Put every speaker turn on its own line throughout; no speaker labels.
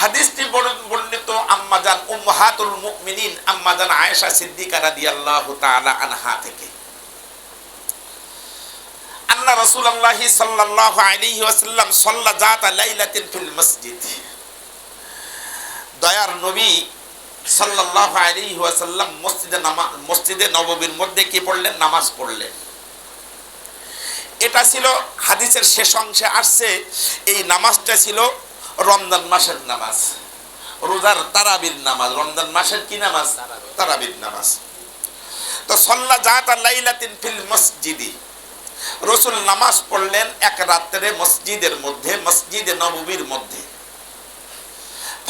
হাদিসটি বর্ণিত আম্মাজান উম্মাহাতুল মুমিনিন আম্মাজান আয়েশা সিদ্দিকা রাদিয়াল্লাহু তাআলা আনহা থেকে। আন্না রাসূলুল্লাহি সাল্লাল্লাহু আলাইহি ওয়াসাল্লাম সাল্লা জাতা লাইলাতিন ফিল মসজিদ। দয়ার নবী সাল্লাল্লাহু আলাইহি ওয়াসাল্লাম মসজিদে নামাজ মসজিদে নববীর মধ্যে কি পড়লেন? নামাজ পড়লেন। এটা ছিল হাদিসের শেষ অংশে আসছে, এই নামাজটা ছিল রমজান মাসের নামাজ। রোজার তারাবির নামাজ। রমজান মাসের কি নামাজ? তারাবির। নামাজ। তো সল্লা জাহাতা লাইলাতিন ফিল মসজিদি। রসুল নামাজ পড়লেন এক রাত্রে মসজিদের মধ্যে মসজিদে নববীর মধ্যে।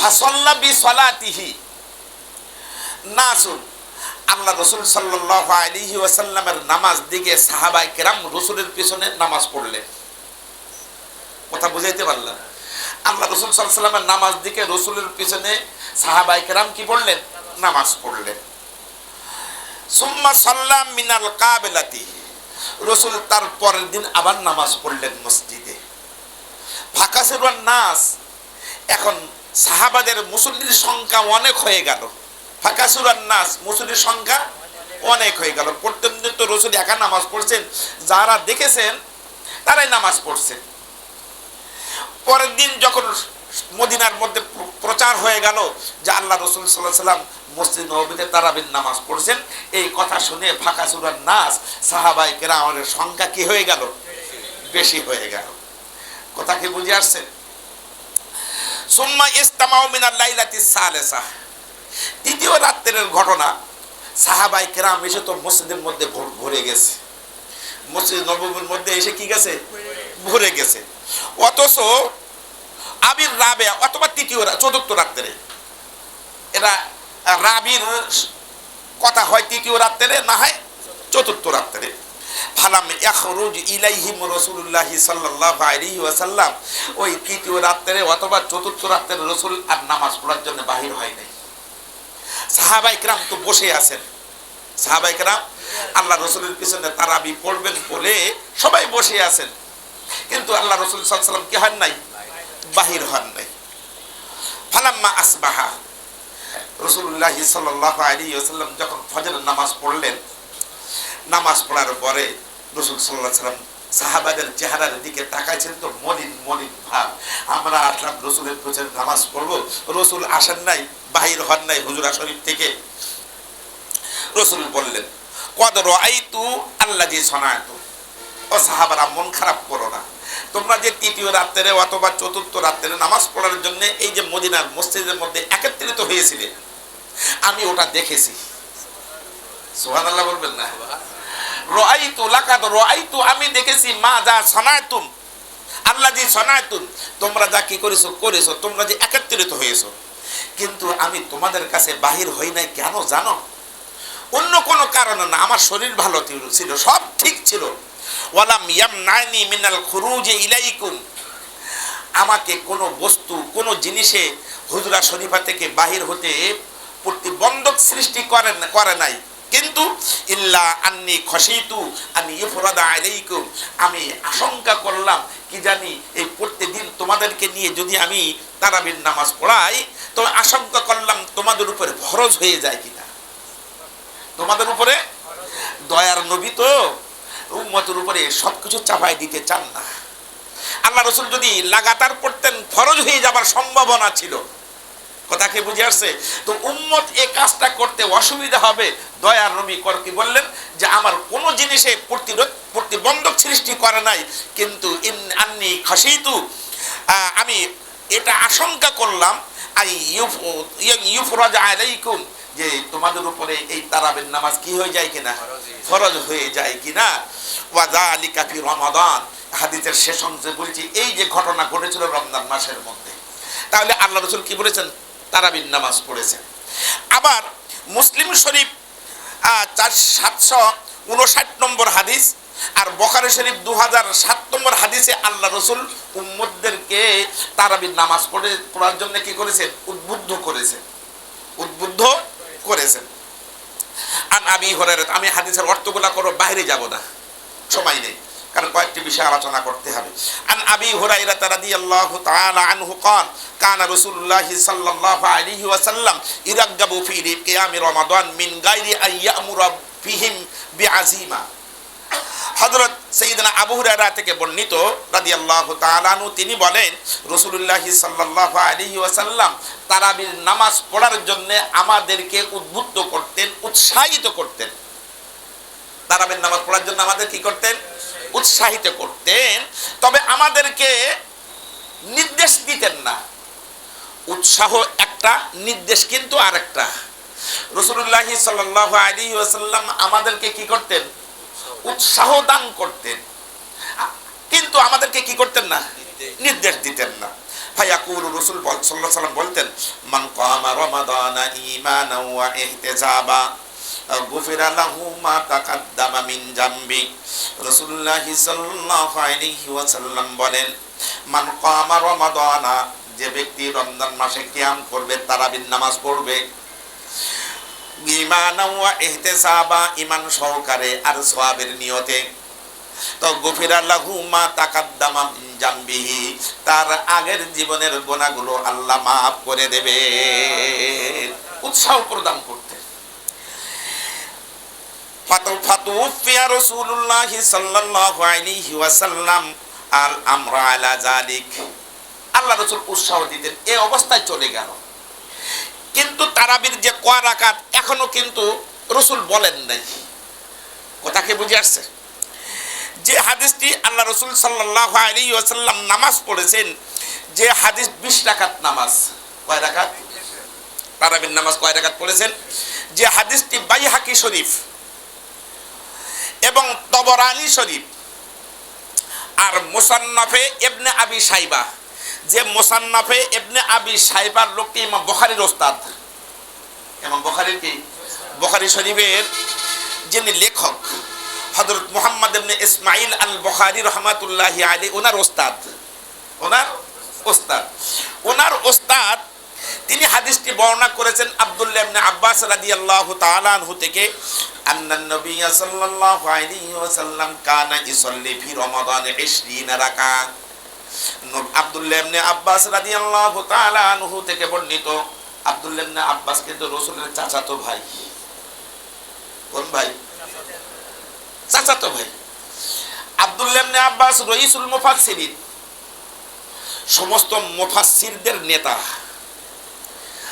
ফাসল্লা বি সলাতিহি। নাসুন আল্লাহ রসুল সাল্লাহ আলিহি ওয়াসাল্লামের নামাজ দিকে সাহাবাই কেরাম রসুলের পিছনে নামাজ পড়লেন। কথা বুঝাইতে পারলাম? আল্লাহ রসুল সাল্লামের নামাজ দিকে রসুলের পিছনে সাহাবাই কেরাম কি পড়লেন? নামাজ পড়লেন। সুম্মা সাল্লাম মিনাল কাবেলাতি। রসুল তার পরের দিন আবার নামাজ পড়লেন মসজিদে। ফাঁকা সেরুয়ার নাস এখন সাহাবাদের মুসল্লির সংখ্যা অনেক হয়ে গেল। ফাঁকা সুরার নাস মুসল্লির সংখ্যা অনেক হয়ে গেল। প্রত্যেক দিন তো রসুল একা নামাজ পড়ছেন। যারা দেখেছেন, তারাই নামাজ পড়ছেন। পরের দিন যখন মদিনার মধ্যে প্রচার হয়ে গেল যে আল্লাহ রসুল সাল্লাহ সাল্লাম মসজিদ নবীতে তারাবিন নামাজ পড়ছেন, এই কথা শুনে ফাঁকা সুরার নাস সাহাবাই কেরামের সংখ্যা কি হয়ে গেল? বেশি হয়ে গেল। কথা কি বুঝে আসছে? সুম্মা ইস্তামাউ মিনাল লাইলাতি সালেসা। তৃতীয় রাত্রের ঘটনা সাহাবাই কেরাম এসে তো মসজিদের মধ্যে ভরে গেছে। মসজিদ নবমীর মধ্যে এসে কি গেছে? ভরে গেছে। অথচ আবির রাবে অথবা তৃতীয় চতুর্থ রাত্রে। এরা রাবির কথা হয় তৃতীয় রাত্রে, না হয় চতুর্থ রাত্রে। ফালাম ইলাইহিম রসুল্লাহি ওয়াসাল্লাম। ওই তৃতীয় রাত্রে অথবা চতুর্থ রাত্রে রসুল আর নামাজ পড়ার জন্য বাহির হয় নাই। সাহাবাইকরাম তো বসে আছেন। সাহাবাইকরাম আল্লাহ রসুলের পিছনে তারাবি পড়বেন বলে সবাই বসে আছেন। কিন্তু আল্লাহ রসুল সাল্লাম কি হন নাই? বাহির হন নাই। ফালাম্মা আসবাহা। রসুল্লাহ সাল্লাহ আলী ওসাল্লাম যখন ফজরের নামাজ পড়লেন, নামাজ পড়ার পরে রসুল সাল্লাহ সাল্লাম সাহাবাদের চেহারার দিকে তাকাইছেন তো, মলিন মলিন ভাব। আমরা আসলাম রসুলের পেছনে নামাজ পড়ব। রসুল আসেন নাই, বাহির হন নাই হুজুরা শরীফ থেকে। রসুল বললেন, কদ রাইতু আল্লাহ যে সনায়তু ও সাহাবারা মন খারাপ করো না। তোমরা যে তৃতীয় রাত্রে অথবা চতুর্থ রাত্রে নামাজ পড়ার জন্য এই যে মদিনার মসজিদের মধ্যে একত্রিত হয়েছিলে, আমি ওটা দেখেছি। সোহান আল্লাহ বলবেন না? রাইতু লাকাদ রাইতু আমি দেখেছি মা যা সনায়তুম আল্লাহ জি সনায়তুম তোমরা যা কি করেছ করেছ, তোমরা যে একত্রিত হয়েছো। কিন্তু আমি তোমাদের কাছে বাহির হই নাই, কেন জানো? অন্য কোনো কারণে না, আমার শরীর ভালো ছিল, সব ঠিক ছিল। ওয়ালাম ইয়ামনানি মিনাল খুরুজে ইলাইকুম। আমাকে কোনো বস্তু, কোনো জিনিসে হুজরা শরীফা থেকে বাহির হতে প্রতিবন্ধক সৃষ্টি করে করে নাই। কিন্তু ইল্লা আন্নি খসিতু আনি ইফরাদা আলাইকুম। আমি আশঙ্কা করলাম, কি জানি এই প্রত্যেকদিন তোমাদেরকে নিয়ে যদি আমি তারাবির নামাজ পড়াই, তো আশঙ্কা করলাম তোমাদের উপরে ফরজ হয়ে যায় কিনা। তোমাদের উপরে? দয়ার নবী তো। উম্মতের উপরে সবকিছু চাপাই দিতে চান না। আল্লাহ রসুল যদি লাগাতার পড়তেন ফরজ হয়ে যাবার সম্ভাবনা ছিল। কথা কি বুঝে আসছে? তো উম্মত এ কাজটা করতে অসুবিধা হবে। দয়ার নবী কর কি বললেন? যে আমার কোনো জিনিসে প্রতিরোধ প্রতিবন্ধক সৃষ্টি করে নাই। কিন্তু ইন আন্নি খাসিতু আমি এটা আশঙ্কা করলাম, আই ইউফ- ইয়- ইউফরাজ আলাইকুম যে তোমাদের উপরে এই তারাবের নামাজ কি হয়ে যায় কিনা? ফরজ হয়ে যায়। কিনা? ওয়াজা আলী কাফি রমাদান। হাদিসের শেষ অংশে বলছি এই যে ঘটনা ঘটেছিল রমজান মাসের মধ্যে তাহলে আল্লাহ রসুল কি বলেছেন? তারাবির নামাজ পড়েছেন। আবার মুসলিম শরীফ চার সাতশো উনষাট নম্বর হাদিস আর বখারি শরীফ দু হাজার সাত নম্বর হাদিসে আল্লাহ রসুল উম্মদদেরকে তারাবির নামাজ পড়ে পড়ার জন্য কি করেছেন? উদ্বুদ্ধ করেছেন। উদ্বুদ্ধ করেছেন আর আমি হরে আমি হাদিসের অর্থগুলা করো বাইরে যাব না সময় নেই কারণ কয়েকটি বিষয় আলোচনা করতে হবে আন আবি হুরাইরা রাদিয়াল্লাহু তাআলা আনহু قال كان رسول الله صلى الله عليه وسلم يرغب في قيام رمضان من غير ان يأمر فيهم بعزيمه হযরত সাইয়েদনা আবু হুরায়রা থেকে বর্ণিত রাদিয়াল্লাহু তাআলা আনহু, তিনি বলেন, রাসূলুল্লাহ সাল্লাল্লাহু আলাইহি ওয়াসাল্লাম তারাবির নামাজ পড়ার জন্য আমাদেরকে উদ্বুদ্ধ করতেন, উৎসাহিত করতেন। তারাবির নামাজ পড়ার জন্য আমাদের কি করতেন? উৎসাহিত করতেন। তবে আমাদেরকে নির্দেশ দিতেন না। উৎসাহ একটা, নির্দেশ কিন্তু আরেকটা। রসুল্লাহ সাল্লাহ আলী ওয়াসাল্লাম আমাদেরকে কি করতেন? উৎসাহ দান করতেন। কিন্তু আমাদেরকে কি করতেন না? নির্দেশ দিতেন না। ফায়াকুল রসুল সাল্লাহ সাল্লাম বলতেন, মান কামা রমাদানা ঈমানা ওয়া ইহতিসাবা গুফিরা লাহু মা তাকাদ্দামা মিন জামবি। রাসূলুল্লাহ সাল্লাল্লাহু আলাইহি ওয়াসাল্লাম বলেন, মান কামা রমাদানা, যে ব্যক্তি রমজান মাসে কিয়াম করবে, তারাবির নামাজ পড়বে। ইমানাও ওয়া ইমান সহকারে আর সওয়াবের নিয়তে। তো গফিরা লাহু মা তাকাদ্দামা জামবিহি তার আগের জীবনের গুনাহগুলো আল্লাহ মাফ করে দেবে। উৎসাহ প্রদান করতে। ফাতুফিয়া রাসূলুল্লাহ সাল্লাল্লাহু আলাইহি ওয়াসাল্লাম, আল আমরা আলা জালিক আল্লাহ রাসূল উৎসাহ দিতেন এই অবস্থায় চলে গেল। কিন্তু তারাবির যে কয় রাকাত, এখনও কিন্তু রসুল বলেন নাই। কথাকে বুঝে আসছে? যে হাদিসটি আল্লাহ রসুল সাল্লাহ আলী ওয়াসাল্লাম নামাজ পড়েছেন, যে হাদিস বিশ রাকাত নামাজ। কয় রাকাত? তারাবির নামাজ কয় রাকাত পড়েছেন? যে হাদিসটি বাইহাকি শরীফ এবং তবরানি শরীফ আর মোসান্নাফে এবনে আবি সাইবা যে মোসান্নাফে এবনে আবি সাইবার লোকটি ইমাম বখারির ওস্তাদ। ইমাম বখারির কি? বখারি শরীফের যিনি লেখক হজরত মোহাম্মদ ইবনে ইসমাইল আল বখারি রহমাতুল্লাহ আলী ওনার ওস্তাদ। ওনার ওস্তাদ। ওনার ওস্তাদ, তিনি হাদিসটি বর্ণনা করেছেন আব্দুল্লাহ ইবনে আব্বাস রাদিয়াল্লাহু তাআলা আনহু থেকে আন্নান নবী সাল্লাল্লাহু আলাইহি ওয়াসাল্লাম কানা ইসাল্লি ফি রমাদান 20 রাকাত। আনহু থেকে বর্ণিত। চাচাতো ভাই। ভাই? চাচাতো ভাই। আব্বাস সমস্ত মুফাসসিরদের নেতা।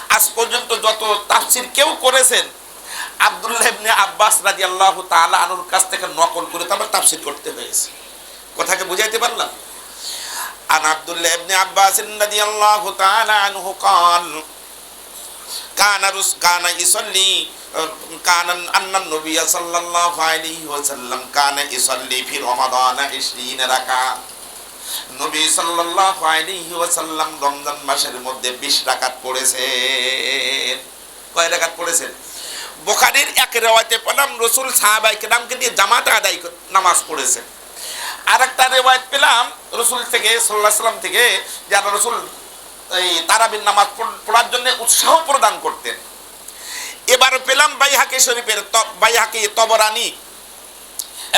আজ পর্যন্ত যত তাফসির কেউ করেছেন, আব্দুল্লাহ ইবনে আব্বাস রাদিয়াল্লাহু তাআলা আনুর কাছ থেকে নকল করে তারপর তাফসির করতে হয়েছে। কথাকে বুঝাইতে পারলাম? عن عبد الله بن عباس رضي الله تعالى عنه قال كان رس كان يصلي كان أن النبي صلى الله عليه وسلم كان يصلي في رمضان 20 ركعة নবী সাল্লাল্লাহু আলাইহি ওয়াসাল্লাম রমজান মাসের মধ্যে 20 রাকাত পড়েছেন কয় রাকাত পড়েছেন বুখারীর এক রিওয়ায়াতে পেলাম রাসূল সাহাবায়ে কেরামকে দিয়ে জামাতে আদায় নামাজ পড়েছেন আর একটা রেওয়ায়ত পেলাম রসুল থেকে সাল্লাহ সাল্লাম থেকে, যারা রসুল, এই তারাবিন নামাজ পড়ার জন্য উৎসাহ প্রদান করতেন। এবার পেলাম বাইহাকে শরীফের বাইহাকে তবরানি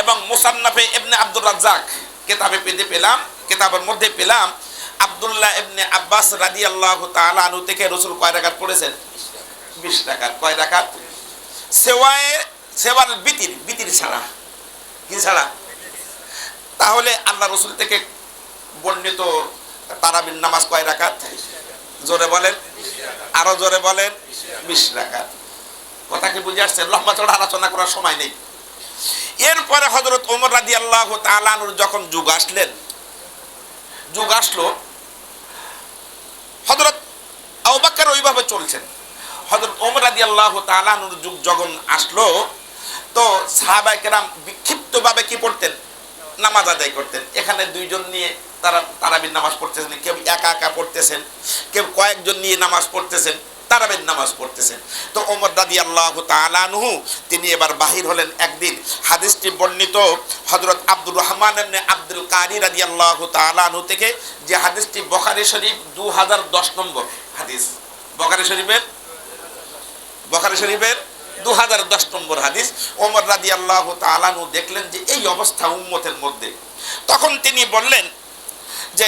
এবং মুসান্নাফে এবনে আব্দুর রাজ্জাক। কেতাবে পেতে পেলাম, কেতাবের মধ্যে পেলাম আবদুল্লাহ এবনে আব্বাস রাদি আল্লাহ তালা থেকে রসুল কয় রাকাত পড়েছেন? বিশ টাকাত কয় রাকাত? সেওয়ায় সেওয়ার বিতির বিতির ছাড়া। কি ছাড়া? তাহলে আল্লাহ রসুল থেকে বর্ণিত তারাবিন নামাজ কয় রাকাত? জোরে বলেন। আরও জোরে বলেন। বিশ রাকাত। কথা কি বুঝে আসছেন লম্বা চড়া আলোচনা করার সময় নেই। এরপরে হজরত ওমর রাজি আল্লাহ তালানুর যখন যুগ আসলেন, যুগ আসলো হজরত আউবাক্কার ওইভাবে চলছেন। হজরত ওমর রাজি আল্লাহ তালানুর যুগ যখন আসলো, তো সাহাবাইকেরাম বিক্ষিপ্তভাবে কি পড়তেন? নামাজ আদায় করতেন। এখানে দুইজন নিয়ে তারা তারাবির নামাজ পড়তেছেন। কেউ একা একা পড়তেছেন, কেউ কয়েকজন নিয়ে নামাজ পড়তেছেন, তারাবির নামাজ পড়তেছেন। তো ওমর দাদি আল্লাহ তালানহু তিনি এবার বাহির হলেন একদিন। হাদিসটি বর্ণিত হজরত আব্দুর রহমান এমনি আব্দুল কারি রাদি আল্লাহ তালানহু থেকে, যে হাদিসটি বখারি শরীফ দু হাজার দশ নম্বর হাদিস। বখারি শরীফের? বখারি শরীফের? দু হাজার দশ নম্বর হাদিস, ওমর রাদি আল্লাহ তালানু দেখলেন যে এই অবস্থা উম্মতের মধ্যে। তখন তিনি বললেন যে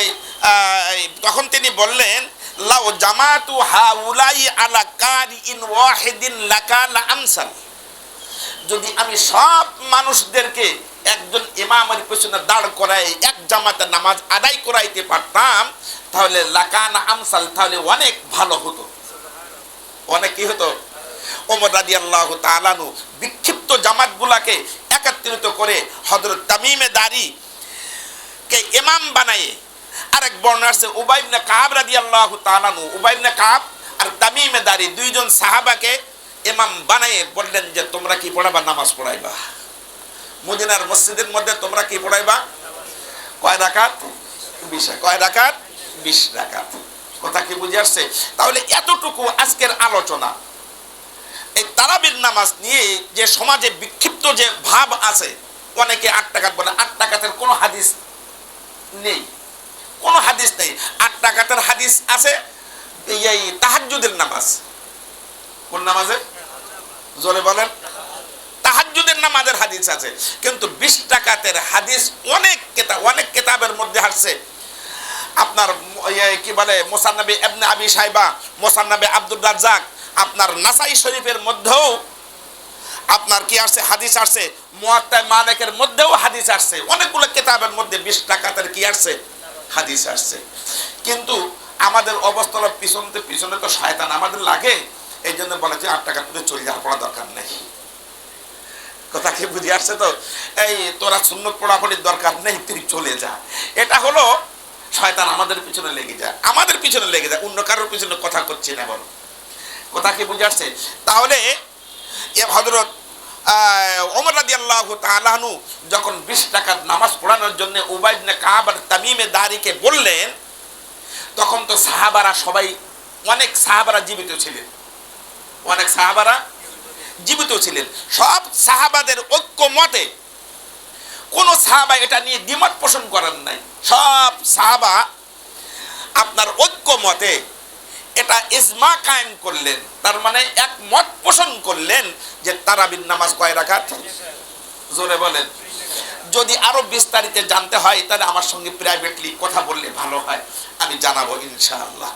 তখন তিনি বললেন, লাউ জামাতু হাউলাই আলা কারি ইন ওয়াহিদিন লাকালা আমসাল। যদি আমি সব মানুষদেরকে একজন ইমামের পেছনে দাঁড় করাই, এক জামাতে নামাজ আদায় করাইতে পারতাম, তাহলে লাকানা আমসাল তাহলে অনেক ভালো হতো। অনেক কি হতো? ওমর রাজি আল্লাহ তালানু বিক্ষিপ্ত জামাতগুলাকে একত্রিত করে হজরত তামিমে দাড়ি কে ইমাম বানায়ে আরেক বর্ণ আছে উবাইবনে কাব রাজি আল্লাহ তালানু উবাইবনে কাব আর তামিমে দাড়ি দুইজন সাহাবাকে ইমাম বানায়ে বললেন যে, তোমরা কি পড়াবা নামাজ পড়াইবা? মদিনার মসজিদের মধ্যে তোমরা কি পড়াইবা? কয় রাকাত? বিশ কয় রাকাত? বিশ রাকাত। কথা কি বুঝে আসছে? তাহলে এতটুকু আজকের আলোচনা। এই তারাবির নামাজ নিয়ে যে সমাজে বিক্ষিপ্ত যে ভাব আছে, অনেকে আট টাকাত বলে, আট টাকাতের কোনো হাদিস নেই। কোনো হাদিস নেই। আট টাকাতের হাদিস আছে, এই তাহাজ্জুদের নামাজ। কোন নামাজে? জোরে বলেন। তাহাজ্জুদের নামাজের হাদিস আছে, কিন্তু বিশ টাকাতের হাদিস অনেক কেতাব অনেক কেতাবের মধ্যে আসছে। আপনার কি বলে, মোসান্নবী এবনে আবি সাইবা মোসান্নবী আব্দুর রাজ্জাক আপনার নাসাই শরীফের মধ্যেও আপনার কি আসছে? হাদিস আসছে। মুয়াত্তায় মালিকের মধ্যেও হাদিস আসছে। অনেকগুলো কেতাবের মধ্যে বিশ টাকাতের কি আসছে? হাদিস আসছে। কিন্তু আমাদের অবস্থা পিছনতে পিছনে তো শয়তান আমাদের লাগে। এই জন্য বলে যে, আট টাকা তুলে চলে যাওয়ার পড়া দরকার নেই। কথা কি বুঝে আসছে তো? এই তোরা সুন্নত পড়াপড়ির দরকার নেই, তুই চলে যা। এটা হলো, শয়তান আমাদের পিছনে লেগে যায়। আমাদের পিছনে লেগে যায়। অন্য কারোর পিছনে কথা করছি না বলো। কথা কি বুঝে আসছে? তাহলে এ হজরত ওমর রাদি আল্লাহ তালাহনু যখন বিশ টাকার নামাজ পড়ানোর জন্য উবাইবনে কাব আর তামিমে দারিকে বললেন, তখন তো সাহাবারা সবাই অনেক সাহাবারা জীবিত ছিলেন। অনেক সাহাবারা জীবিত ছিলেন। সব সাহাবাদের ঐক্য মতে কোন সাহাবা এটা নিয়ে দ্বিমত পোষণ করেন নাই। সব সাহাবা আপনার ঐক্য মতে এটা ইজমা কায়েম করলেন। তার মানে এক মত পোষণ করলেন যে তারাবির নামাজ কয় রাখাত জোরে বলেন। যদি আরও বিস্তারিত জানতে হয়, তাহলে আমার সঙ্গে প্রাইভেটলি কথা বললে ভালো হয়। আমি জানাব ইনশাআল্লাহ।